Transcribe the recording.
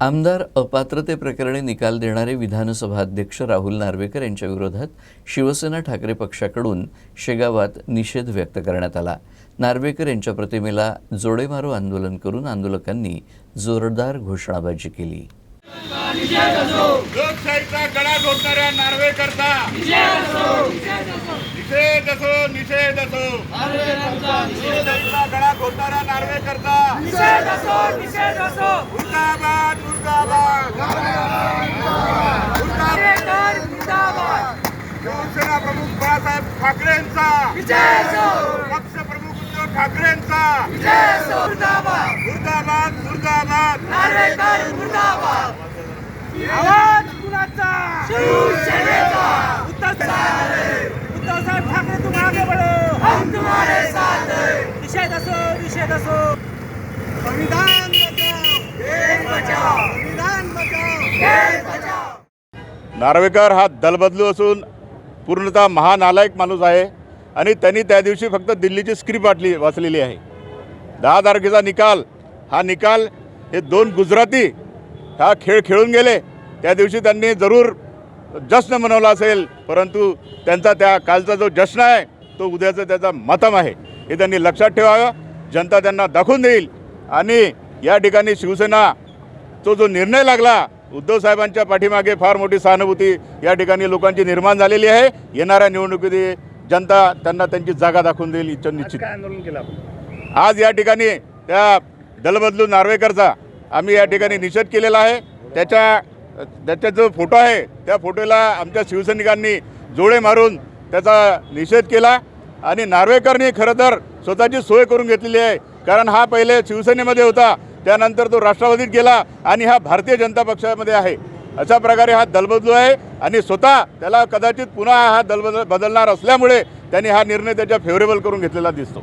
आमदार अपात्रतेप्रकरणी निकाल देणारे विधानसभा अध्यक्ष राहुल नार्वेकर यांच्या विरोधात शिवसेना ठाकरे पक्षाकडून शेगावात निषेध व्यक्त करण्यात आला. नार्वेकर यांच्या प्रतिमेला जोडेमारो आंदोलन करून आंदोलकांनी जोरदार घोषणाबाजी केली. लोकशाहीचा गळा घोटणाऱ्या नार्वेकरता निषेध असो निषेध असो. लोकशाहीचा गळा घोटणाऱ्या नार्वेकरता निषेध असो निषेध असो मुर्दाबाद मुर्दाबाद नार्वेकर मुर्दाबाद शिवसेना प्रमुख बाळासाहेब ठाकरेंचा. विजय असो पक्ष प्रमुख उद्धव ठाकरेंचा. विजय असो मुर्दाबाद मुर्दाबाद. आवाज कुणाचा? शिवसेनेचा. उद्धव साहेब उद्धव साहेब ठाकरे तुम आगे बढ़ो हम तुम्हारे साथ हैं. निषेध असो निषेध असो. संविधान बचाओ. संविधान बचाओ. नार्वेकर हा दलबदलू असून पूर्णतः महानालायक माणूस आहे आणि त्यांनी त्या दिवशी फक्त दिल्लीची स्क्रिप्ट वाटली वाचलेली आहे. दहा तारखेचा निकाल हा निकाल हे दोन गुजराती हा खेळ खेळून गेले. त्या दिवशी त्यांनी जरूर जश्न मनवला असेल परंतु त्यांचा त्या कालचा जो जश्न आहे तो उद्याचं त्याचा मतम आहे. हे त्यांनी लक्षात ठेवावं जनता त्यांना दाखवून देईल. आणि या ठिकाणी शिवसेना तो जो निर्णय लागला उद्धव साहेबांच्या पाठीमागे फार मोठी सहानुभूती या ठिकाणी लोकांची निर्माण झालेली आहे. येणाऱ्या निवडणुकीत जनता त्यांना त्यांची जागा दाखवून देईल इच्छा निश्चित. आंदोलन केलं आज या ठिकाणी त्या दलबदलू नार्वेकरचा आम्ही या ठिकाणी निषेध केलेला आहे. त्याच्या त्याचा जो फोटो आहे त्या फोटोला आमच्या शिवसैनिकांनी जोडे मारून त्याचा निषेध केला. आणि नार्वेकरनी खरं तर स्वतःची सोय करून घेतलेली आहे. कारण हा पहिले शिवसेनेमध्ये होता. त्यानंतर तो राष्ट्रवादीत गेला आणि हा भारतीय जनता पक्षामध्ये आहे. अशा प्रकारे हा दलबदलू आहे आणि स्वतः त्याला कदाचित पुन्हा हा दलबदल बदलणार असल्यामुळे त्यांनी हा निर्णय त्याच्या फेवरेबल करून घेतलेला दिसतो.